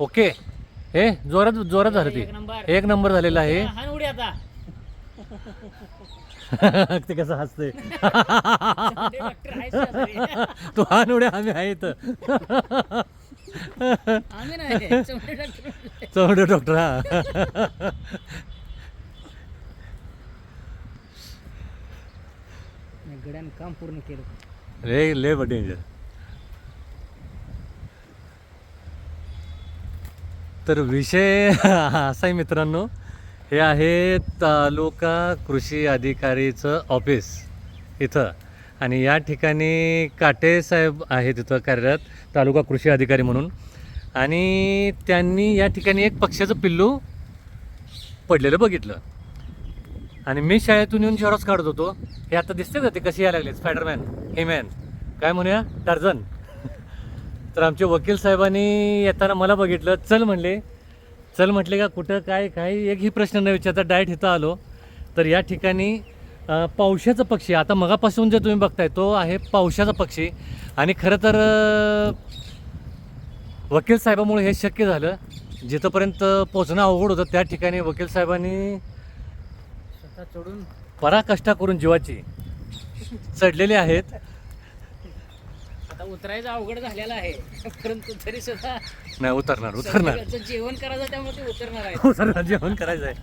Okay. हे जोरात जोरात झालं एक नंबर. ते एक नंबर झालेला आहे. आता. ते कसं हसतंय. ते हा उड्या आम्ही आहे तर चौंडे डॉक्टर हा. गड्यानं काम पूर्ण केलं. रे ले डेंजर तर विषय असा आहे मित्रांनो हे आहे तालुका कृषी अधिकारीचं ऑफिस इथं. आणि या ठिकाणी काटे साहेब आहेत इथं कार्यरत तालुका कृषी अधिकारी म्हणून. आणि त्यांनी या ठिकाणी एक पक्ष्याचं पिल्लू पडलेलं बघितलं. आणि मी शाळेतून येऊन झेरॉक्स काढत होतो. हे आता दिसते का ते? कसे यायला लागले स्पायडरमॅन हेमॅन काय म्हणूया? टार्झन तर आमचे वकील साहेबांनी येताना मला बघितलं चल म्हणले. चल म्हटले का कुठं काय काय? एकही प्रश्न न विचारता डायरेक्ट इथं आलो. तर या ठिकाणी पावशाचं पक्षी. आता मगापासून जे तुम्ही बघताय तो आहे पावशाचा पक्षी. आणि खरं तर वकील साहेबामुळे हे शक्य झालं. जिथंपर्यंत पोचणं अवघड होतं त्या ठिकाणी वकील साहेबांनी स्वतः चढून पराकष्टा करून जीवाची चढलेले आहेत. उतरायचं अवघड झालेलं आहे. परंतु तरी सुद्धा नाही उतरणार उतरणार. जेवण करायचं त्यामुळे ते उतरणार आहे. उतरणार जेवण करायचं आहे.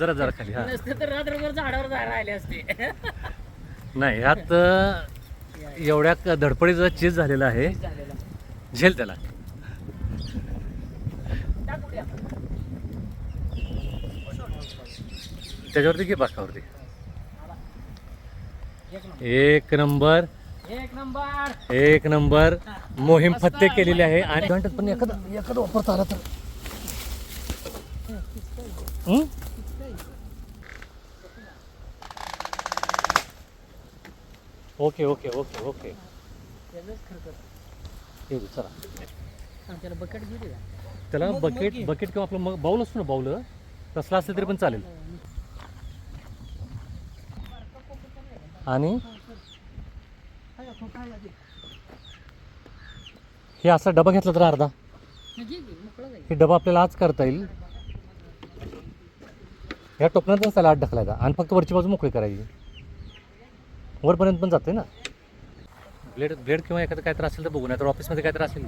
जरा जरा खाली हा. नसते तर रात्रभर झाडावर राहिले असते. नाही ह्यात अं, एवढ्या क- धडपडीचा चीज झालेला आहे. झालेलं. झेल त्याला. टाक. त्याच्यावरती घे बाकावरती. एक नंबर. एक नंबर. एक नंबर. मोहीम फत्ते आहे. केलेली आहे. आणि घंटात पण एखादा एखादा वापरता आला तर? Okay okay okay okay. चला? त्याला बकेट बकेट किंवा आपलं मग बाऊल असतो ना बाऊल तसला असेल तरी पण चालेल. आणि? हे असा डबा घेतला तर अर्धा. हे डबा आपल्याला आज करता येईल. ह्या टोपणातच त्याला आत ढकलायचा. आणि फक्त वरची बाजू मोकळी करायची. वरपर्यंत पण जाते ना. ब्लेड ब्लेड किंवा एखादं काय तर असेल तर बघू नाही तर ऑफिसमध्ये काय तर असेल.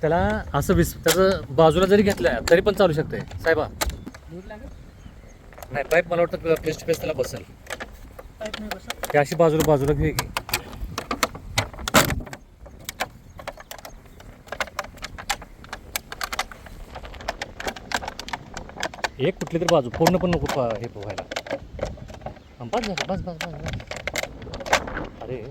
त्याला असं विस त्याचं बाजूला जरी घेतलं तरी पण चालू शकते साहेबा. नाही पाईप मला वाटतं फेस टू फेस त्याला बसेल. ते अशी बाजूला बाजूला घे की. एक कुठली तरी बाजू पूर्ण पण नको हे पोहायला. हा, बस झालं बस बस बस बस. अरे.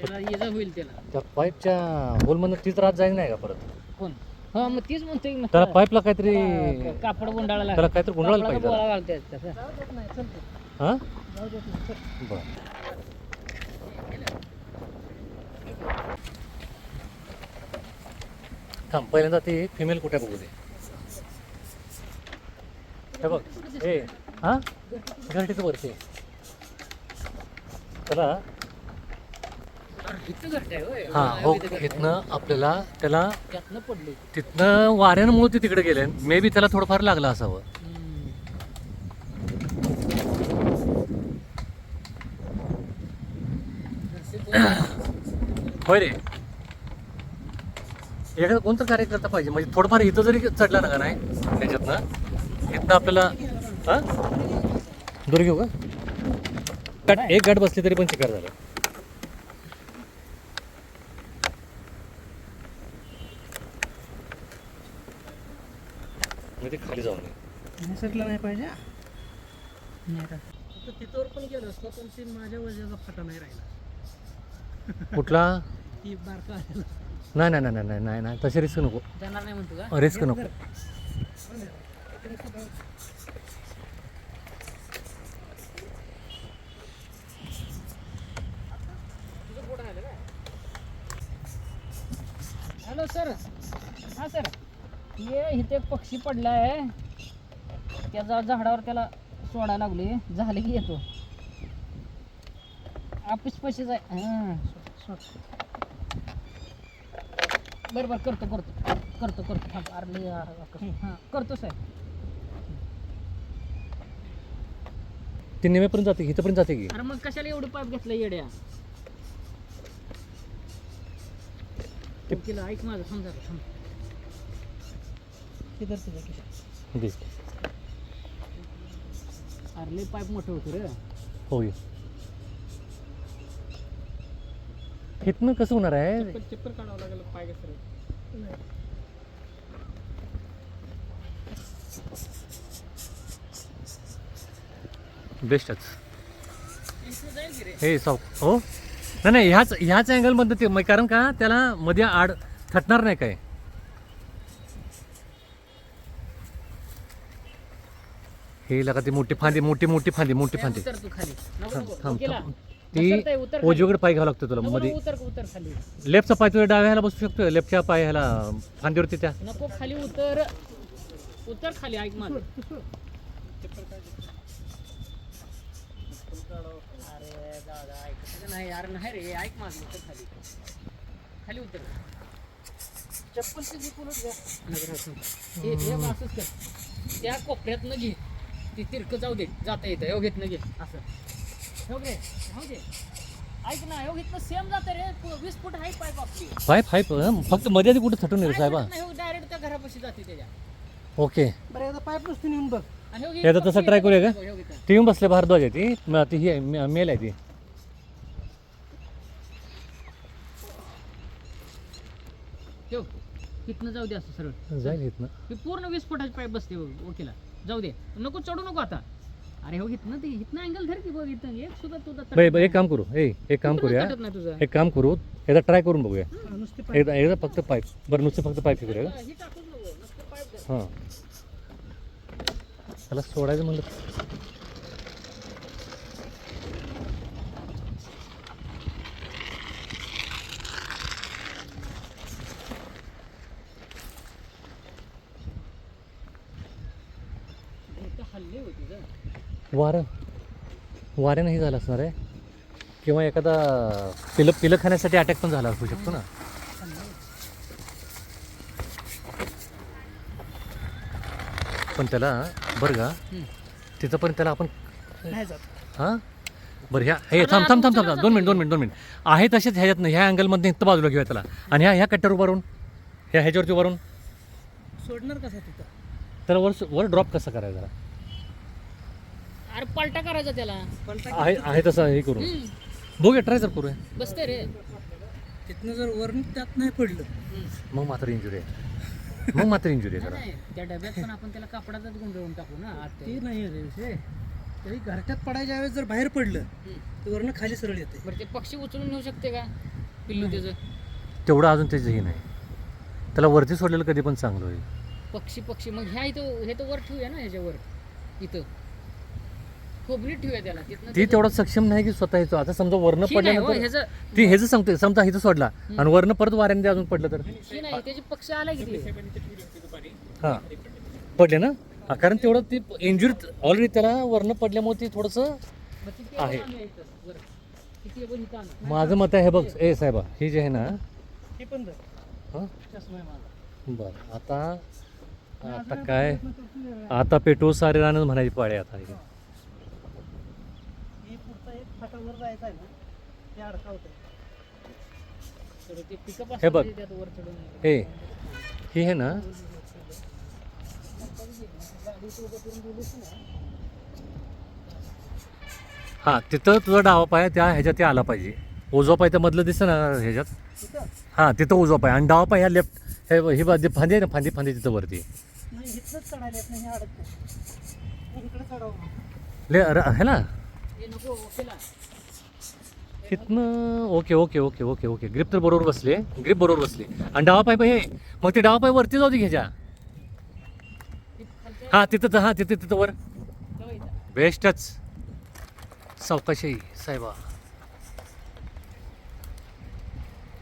त्याला होईल त्याला. त्या पाईपच्या होलमधनं तीच रात जाईल नाही का परत? कोण? हा मग तीच म्हणतोय की त्याला. पाईपला काहीतरी कापड गुंडाळा त्याला काहीतरी गुंडाळायला पाहिजे. घालते हां? थांब पहिल्यांदा ते फिमेल कुठे बघू दे? हे बघ हे हा? घरटीचं वरती त्याला. हा हो. इथनं आपल्याला त्याला तिथनं वाऱ्यामुळे ते तिकडे गेले. मे बी त्याला थोडंफार लागलं असावं. होय रे. एखादा कोणतं कार्यकर्ता पाहिजे? म्हणजे थोडंफार इथं जरी चढला ना का नाही त्याच्यातनं इथनं आपल्याला हा? दूर घेऊ का? गाठ एक गाठ बसली तरी पण शिकार झालं. म्हणजे ते खाली जाऊन नये नाही पाहिजे. नाही का? आता तिथवर पण गेलो असतो पण ते माझ्या वजाचा फटा नाही राहिला. कुठला? ती बारका आलेला. नाही नाही नाही नाही नाही नाही. तशी रिस्क नको. जाणार नाही म्हणतो का? रिस्क नको. Hello sir. हां सर. ये इथे एक पक्षी पडला आहे. त्याचा झाडावर त्याला सोडायला लागले झाले की येतो. ऑफिस पैसे जाय हां बरं बरं करतो करतो. करतो करतो. थांब अरे लय अरे, अरे, हां करतो साहेब. ती नेमेपर्यंत जाते की इथंपर्यंत जाते की? अरे मग कशाला एवढं पाईप घेतलं येड्या? केलं ऐक माझं समजा थांब दे. अरे लय पाईप मोठं होतं रे. होय. इथनं कसं होणार आहे? चप्पर काढावं लागेल पाय कसं बेस्टच. हे सौ हो? नाही नाही ह्याच ह्याच अँगलमध्ये ते कारण का त्याला मध्ये आड थटणार नाही काय? हे लगा ती मोठी फांदी मोठी मोठी फांदी मोठी फांदी. उतर तू खाली. नको थांब नको. थांब ओकेला? थांब. उतरतंय, ती उतर खाली. उजवीकडे पाय घ्यावा लागतो तुला नको, मध्ये नको, उतर उतर खाली. लेफ्टचा पाय तुझ्या डाव्या ह्याला बसू शकतो लेफ्टच्या पाय ह्याला फांदीवरती त्या. नको खाली उतर. उतर खाली ऐक माझं अरे दादा ऐक नाही यार नाही रे ऐक माझं उतर खाली. खाली उतर. चप्पल तुझी पुलट घ्या. हे हे बघ, असंच कर त्या कोपऱ्यातनं घे. ती तिरक जाऊ दे जाता येतं. हो घेतनं घे. असं. हो हो घे ऐक ना हो घेतनं सेम जातं रे. पु- वीस फूट हाय पाईप आपली फाय फक्त मध्ये आधी कुठं थटून येईल साहेबा? डायरेक्ट त्या घरापाशी जाते त्याच्या. ओके. बरं एकदा पाईप नुसतं नेऊन बघ. आणि हो घे, एकदा तसं try करूया का? हो. ती येऊन बसले भारद्वाज आहे ती. म- ती ही आहे, मे- मेल आहे ती. ठेव. तिथनं जाऊ दे असं सरळ. जाईल इथनं. हे पूर्ण वीस फुटाची पाईप बसते बघ, ओकेला. जाऊ दे. नको चढू नको आता. अरे हो इथनं ते इथनं अँगल धर की बघ इथं. एक सुद्धा तुझा बाई, एक काम करू. ए एक काम कुठं करूया. तटत नाही तुझं. एक काम करू. एकदा ट्राय करून बघूया. नुसते एकदा एकदा फक्त पाईप बरं नुसते फक्त पाईप ही नको नुसतं धर हां. त्याला सोडायचं म्हणलं. ग वारं. वाऱ्यानंही झालं असणार आहे. किंवा एखादा पिलं पिलं खाण्यासाठी अटॅक पण झाला असू शकतो ना. पण त्याला बरं का तिथं पण त्याला आपण नाही जात. हां? बरं ह्या हे थांब थांब थांब थांब. दोन मिनिट दोन मिनिट दोन मिनिट. आहे तसेच ह्याच्यात ह्या अँगलमध्ये इथं बाजूला घेऊया त्याला. आणि ह्या ह्या कट्टर उभारून ह्या ह्याच्यावरती उभारून सोडणार कसा तिथं? त्याला वर वर ड्रॉप कसा करायचा जरा? अरे पलटा करायचा त्याला. पलटा आहे आहे तसं हे करून. बघूया ट्राय तर करूया. बसते रे. तिथनं जर वरून त्यात नाही पडलं. मग मात्र इंजुरी आहे. मग मात्र इंजुरी आहे जरा. नाही. त्या डब्यात पण आपण त्याला कापडाचाच गुंडळून टाकू ना आत ते. ते नाही आहे विषय. तरी घरट्यात पडायच्या वेळेस जर बाहेर पडलं हम्म. तर वरनं खाली सरळ येते बरं ते पक्षी उचलून नेऊ शकते का? पिल्लू त्याचं. तेवढं अजून त्याचं हे नाही. त्याला वरती सोडलेलं कधी पण चांगलं होईल. पक्षी पक्षी. मग ह्या इथं हे तर वर ठेवूया ना ह्याच्यावर. इथं. खोबरी ठेवूया त्याला. तिथनं ती तेवढं सक्षम नाही की स्वतः येतो आता समजा वरनं ही नाही हो, पडल्यानंतर ह्याचं ती ह्याचं सांगते समजा इथं सोडला आणि वरनं परत वाऱ्याने अजून पडलं तर? ही नाही त्याचे पक्षी आला हां. पडले ना? हा, कारण तेवढं ती इंजुरी ऑलरेडी त्याला वरनं पडल्यामुळे ती थोडंसं आहे. इथं, आणू. माझं मत आहे हे बघ ए साहेबा हे जे आहे ना हे पण धर. हां? चष्मा आहे माझा. बरं आता आता काय आता पेटो सारे राहणं म्हणायची पाळी आता. फाटावर जायचा आहे ना ते अडकावतंय तर ते पिकअप हे बघ. त्यात वर चढून हे. ही आहे ना. हां तिथं तुझा डावा पाय त्या ह्याच्यात ते आला पाहिजे. उजवा पाय त्या मधलं दिसतं ना ह्याच्यात? हां तिथं उजवा पाय. आणि डावा पाय ह्या लेफ्ट हे ही बाजू फांदी आहे ना फांदी फांदी तिथं वरती. हे ले है ना? इथनं okay okay okay okay okay. Grip तर बरोबर बसले ग्रिप बरोबर बसली. आणि डावा पाय हे मग ते डावा पाय वरती जाऊ दे घ्यायच्या. खालच्या हां तिथं हां तिथं तिथं वर. बेस्टच. सावकाशी साहेबा.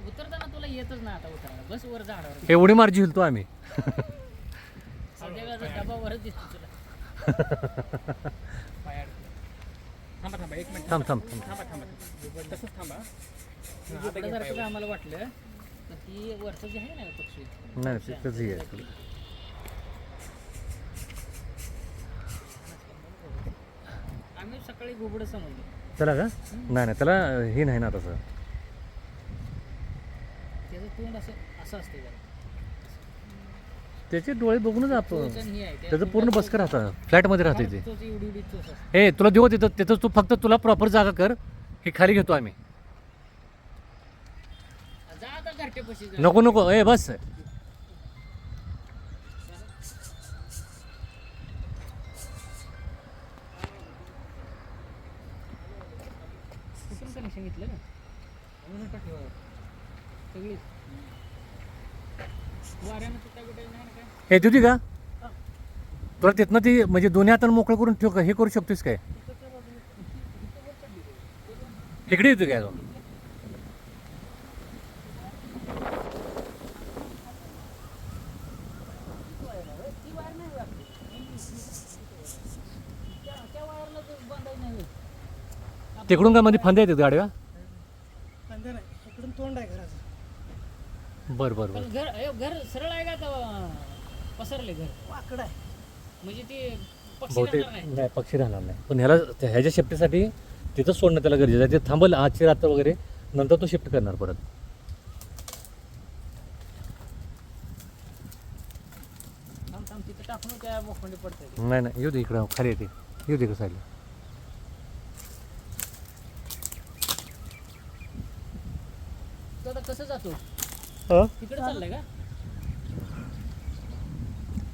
उतरताना तुला येतच ना आता उतरायला. बस वर झाडावर. एवढी मार्जी होईल तो आम्ही डबा वरच दिसतो तुला. थांबा थांबा एक मिनिट. थांब थांब थांब. थांबा थांबा तसंच थांबा. इकडे जरा आम्हाला वाटलं तर ती वरचं जे आहे ना पक्षी. नाही हे आहे आम्ही सकाळी घुबड समजलो त्याला का? नाही नाही त्याला हे नाही ना तसं. त्याचं तोंड असं असं असते जरा. त्याचे डोळे बघूनच आपण. त्याचं पूर्ण बसकर राहतं फ्लॅटमध्ये राहते ते. हे तुला देऊ तिथं? तिथं तू फक्त तुला प्रॉपर जागा कर हे खाली घेतो आम्ही. नको नको ए बस. कुठून कनेक्शन घेतलं ना? म्हणून टाकलं सगळीच वाऱ्यानं तुटा बिटा नाही ना काय हे देऊ का? तुला तिथनं ती म्हणजे दोन्ही हातानं मोकळं करून ठेव का? हे करू शकतोस काय? इकडे येतो काय तिकडून का मध्ये फांद्या येतात गाड्या नाही तोंड आहे घराचं बरं बरं. पण बरं घर अयो, घर सरळ आहे का पसरले घर? वाकड आहे. म्हणजे ते पक्षी बहुतेक राहणार नाही. नाही पक्षी राहणार नाही. पण ह्याला त्या- ह्याच्या शिफ्टीसाठी तिथंच सोडणं त्याला गरजेचं आहे. ते थांबल आजची रात्र वगैरे नंतर तो शिफ्ट करणार परत. थांब थांब तिथं टाकून त्या मोखंडी पडते नाही नाही येऊ दे इकडं खाली येते. येऊ दे इकडं साईडला तो आता कसं जातो? हं? तिकडे चाललंय का?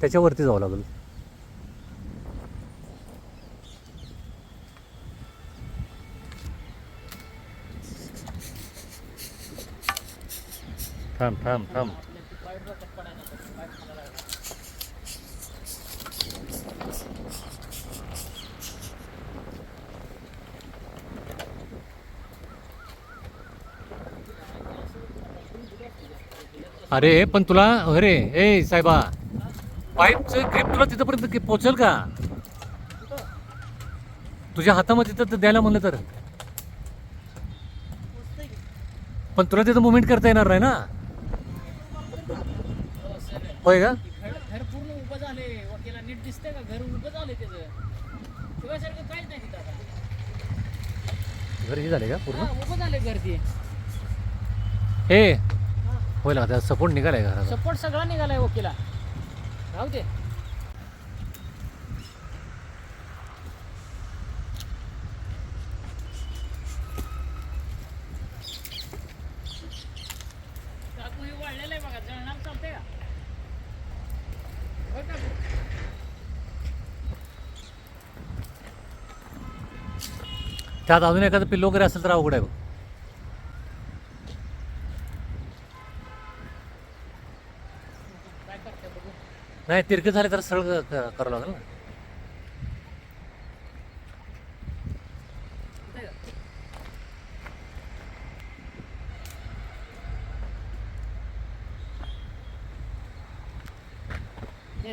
त्याच्यावरती जावं लागेल. थांब थांब थांब आपल्या ती पाईप डोक्यात पडायला नको. पाईप मला लागला. अरे पण तुला अरे ए साहेबा पाईपचं ग्रीप तुला तिथंपर्यंत की पोचेल का? तुझ्या हातामध्ये तिथं द्यायला म्हणलं तर. पण तुला तिथं मुवमेंट करता येणार नाही ना. होय का? घर घर पूर्ण उभं झाले वकिला नीट दिसतंय का? घर उभं झाले त्याचं. शिवायसारखं काहीच नाही तिथं आता. घर हे झाले का पूर्ण? हा, घर होईल आता सपोर्ट निघालाय घराचा. सपोर्ट सगळा निघालाय वकिला. राहू दे. काकू वाढलेलं आहे बघा. जळणार चालतंय का? होय काकू? त्यात अजून एखादं पिल्लो वगैरे असेल तर अवघड आहे बघ काय करते बघू नाही तिरके झाले तर सरळ करावं लागेल ना.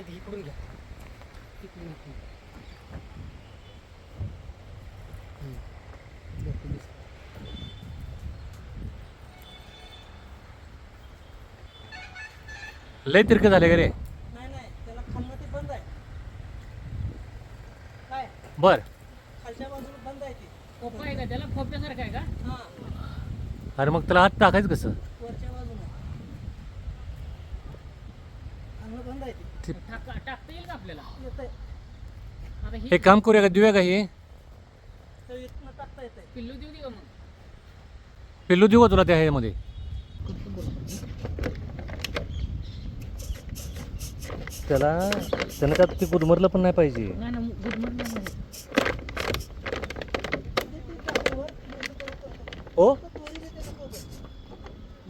इकडून घ्या. लय तिरके झाले का रे नाही नाही त्याला खालनं ते बंद आहे काय बर खालच्या बाजूला बंद आहे ते खोपा आहे का त्याला खोप्यासारखं आहे का हा अरे मग त्याला हात टाकायचं कसं? वरच्या बाजूला. खालनं बंद आहे ते. ते- टाक टाकता येईल का आपल्याला? येत आहे आता ही हे काम करूया का? देऊया का हे? तर इथनं टाकता येत आहे पिल्लू देऊ दे का मग? पिल्लू देऊ का तुला त्या ह्यामध्ये त्याला त्यानं त्यात ते गुदमरलं पण नाही पाहिजे. नाही ना गुदमर नाही. हो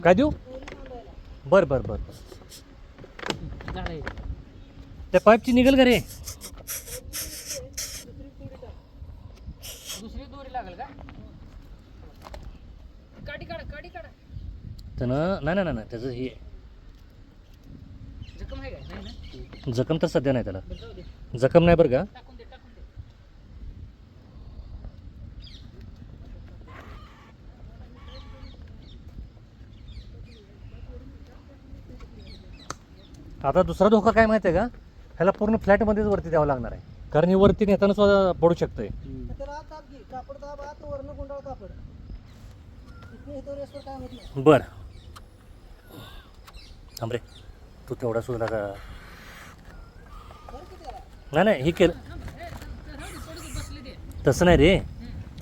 काय देऊ? बर बर बर. त्या पाईपची निघेल का रे? दुसरी दोरी लागेल का? काढी काढ काढी काढ. त्यानं नाही नाही नाही त्याचं हे. जखम आहे का? नाही ना? जखम तर सध्या नाही त्याला. बरं जाऊ दे. जखम नाही बरं का टाकून दे टाकून दे आता दुसरा धोका काय माहिती आहे का? ह्याला पूर्ण फ्लॅटमध्येच वरती द्यावं लागणार आहे. कारण हे वरती नेताना सुद्धा पडू शकतंय. बर. थांब रे. तू तेवढा सुद्धा का नाही नाही हे केलं. तसं नाही रे.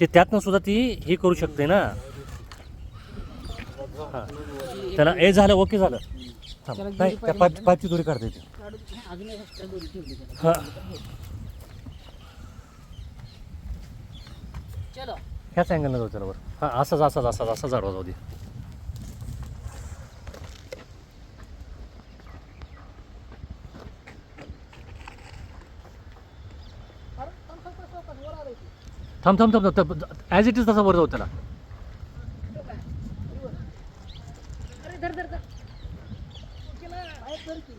ते त्यातनं सुद्धा ती हे करू शकते ना. हां. त्याला ए झालं ओके झालं. थांब. नाही त्या पाईप पाईपची दोरी काढता येते काढून अजून एक extra दोरी ठेवली त्याला. हां चलो ह्याच अँगलनं जाऊ त्याला बरं हां असंच असंच असंच असं जाडवा जाऊ दे अरे थांब थांब. थांब थांब थांब थांब ॲज इट इज तसा वर जाऊ त्याला अरे धर धर धर बाहेर कर की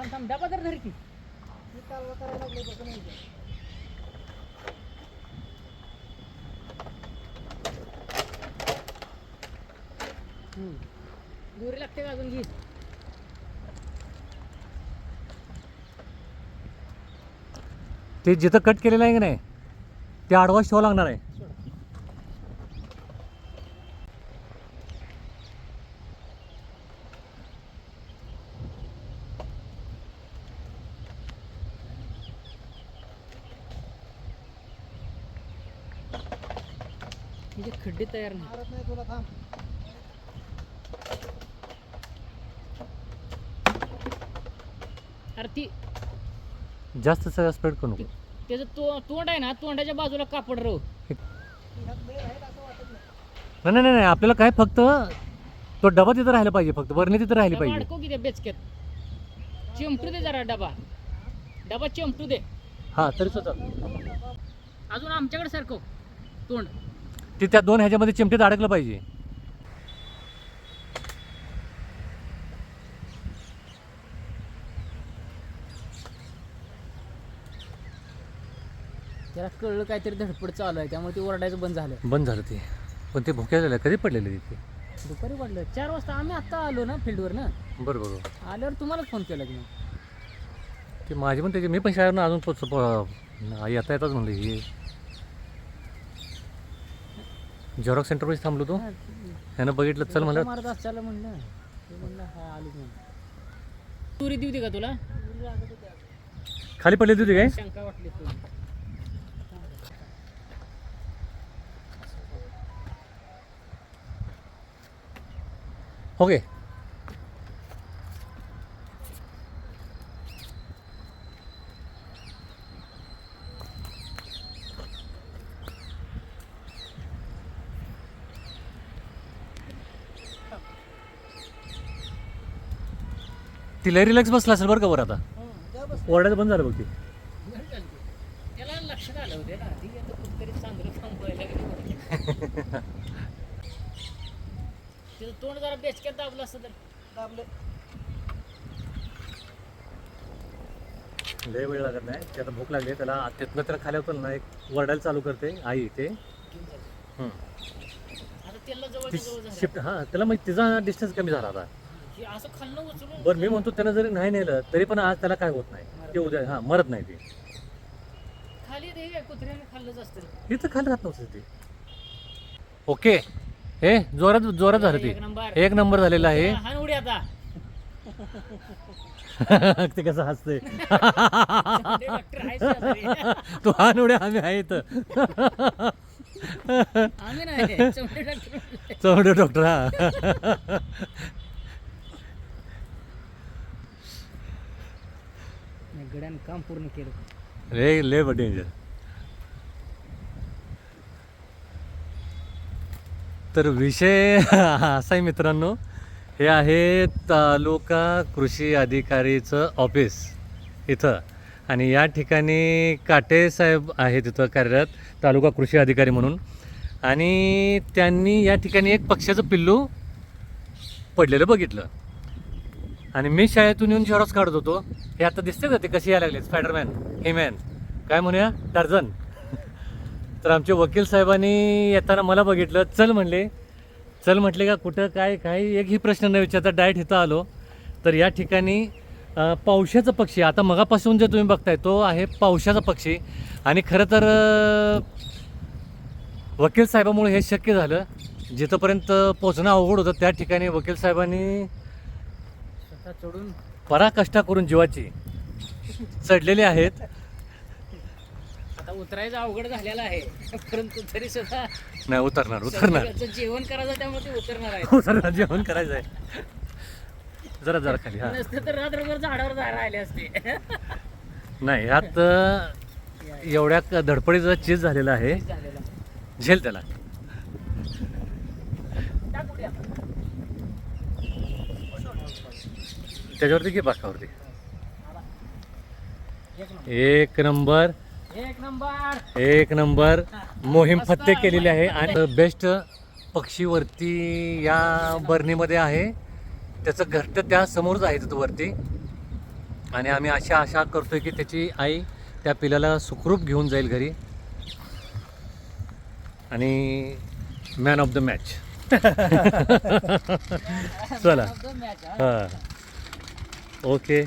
थांब थांब डबा धर धर की. मी कालवा करायला लागलो तसं नाही ते. दोरी लागते का अजून घे. ते जिथं कट केलेलं आहे की नाही ते आडवाच ठेवावं लागणार आहे. म्हणजे खड्डे तयार नाही मारत नाही तुला थांब. अरे ती जास्त सगळं स्प्रेड करू नको. त्याचं तो तोंड आहे ना तोंडाच्या बाजूला कापड वाटत नाही. नाही नाही आपल्याला काय फक्त तो डबा तिथं राहिला पाहिजे फक्त वरणी तिथं राहिली डबा पाहिजे. अडकव की त्या बेचक्यात. चिमटू दे जरा डबा. डबा चिमटू दे. हां तरी सुद्धा अजून आमच्याकडे सारखं. तोंड. ते त्या दोन ह्याच्यामध्ये चिमटीत अडकलं पाहिजे. त्याला कळलं काहीतरी धडपड चालू आहे त्यामुळे ते ओरडायचं बंद झालं. बंद झालं ते. पण ते भुक्या कधी पडलेले तिथे दुपारी वाढलं चार वाजता आम्ही आत्ता आलो ना फील्डवर ना. बरं बरोबर आल्यावर तुम्हालाच फोन केला की मग. ते माझी पण त्याची मी पण शाळेनं अजून पोच प- येता येताच म्हणलं हे झेरॉक्स सेंटरपाशी थांबलो तो. हा, ह्यानं बघितलं चल म्हणलं. मारत असल्याला म्हणलं ते म्हणलं हा आलो म्हणून. तुरी देऊ दे का तुला? खाली पडली होती काय? शंका वाटली तुला ओके ती लय रिलॅक्स बसला असेल बरं का बरं आता? ओरडायचं बंद झालं बघ ती. त्याला लक्षात आलं होते ना ती आता कुठतरी चांगलं थांबवायला गेली तिचं तोंड जरा बेचक्यात दाबलं असतं तर. दाबले. लय वेळ लागत नाही ते आता भूक लागली त्याला तिथनं त्याला खाली होतं ना एक वरडायला चालू करते आई ते हम्म. आता त्याला जवळ ती जवळ झालं. शिफ्ट हां त्याला मग तिचा डिस्टन्स कमी झाला आता. बरं मी म्हणतो त्यानं जरी नाही नेलं तरी पण आज त्याला काय होत नाही? ते उद्या हां मरत नाही ते. इथं खाली राहत नव्हतं ते. ओके. हे जोरात जोरात झालं. ते. एक नंबर. झालेला आहे. ते कसं हसतंय. ते हा उड्या आम्ही आहे इथं. चौंड डॉक्टर हा. गड्यानं काम पूर्ण केलं. रे ले डेंजर तर विषय असा आहे मित्रांनो हे आहे तालुका कृषी अधिकारीचं ऑफिस इथं. आणि या ठिकाणी काटे साहेब आहेत इथं कार्यरत तालुका कृषी अधिकारी म्हणून. आणि त्यांनी या ठिकाणी एक पक्ष्याचं पिल्लू पडलेलं बघितलं. आणि मी शाळेतून येऊन झेरॉक्स काढत होतो. हे आता दिसते का ते? कसे यायला लागले स्पायडरमॅन हेमॅन काय म्हणूया? टार्झन तर आमचे वकील साहेबांनी येताना मला बघितलं. चल म्हणले. चल म्हटले का कुठं काय काही एकही प्रश्न न विचारता डायरेक्ट इथं आलो. तर या ठिकाणी पावशाचं पक्षी. आता मगापासून जे तुम्ही बघताय तो आहे पावशाचा पक्षी. आणि खरं तर वकील साहेबामुळे हे शक्य झालं. जिथंपर्यंत पोचणं अवघड होतं त्या ठिकाणी वकील साहेबांनी पराकष्टा करून जीवाची चढलेले आहेत. आता उतरायचं अवघड झालेलं आहे. परंतु तरी सुद्धा नाही उतरणार उतरणार. जेवण करायचं त्यामुळे ते उतरणार आहे उतरणार जेवण करायचं आहे. जरा जरा खाली हा. नसतं तर रात्रभर झाडावर जा राहिले असते. नाही ह्यात अ, एवढ्या क- धडपडीचा चीज झालेला आहे. झालेलं झेल त्याला. टाक. त्याच्यावरती घे बाकावरती एक नंबर. एक नंबर. एक नंबर मोहीम फत्ते. केलेली आहे आणि बेस्ट पक्षीवरती या बर्नीमध्ये आहे. त्याचं घरट त्या समोरच आहे तिथं वरती. आणि आम्ही अशा आशा करतोय की त्याची आई त्या पिलाला सुखरूप घेऊन जाईल घरी. आणि मॅन ऑफ द मॅच चला. हा. हां ओके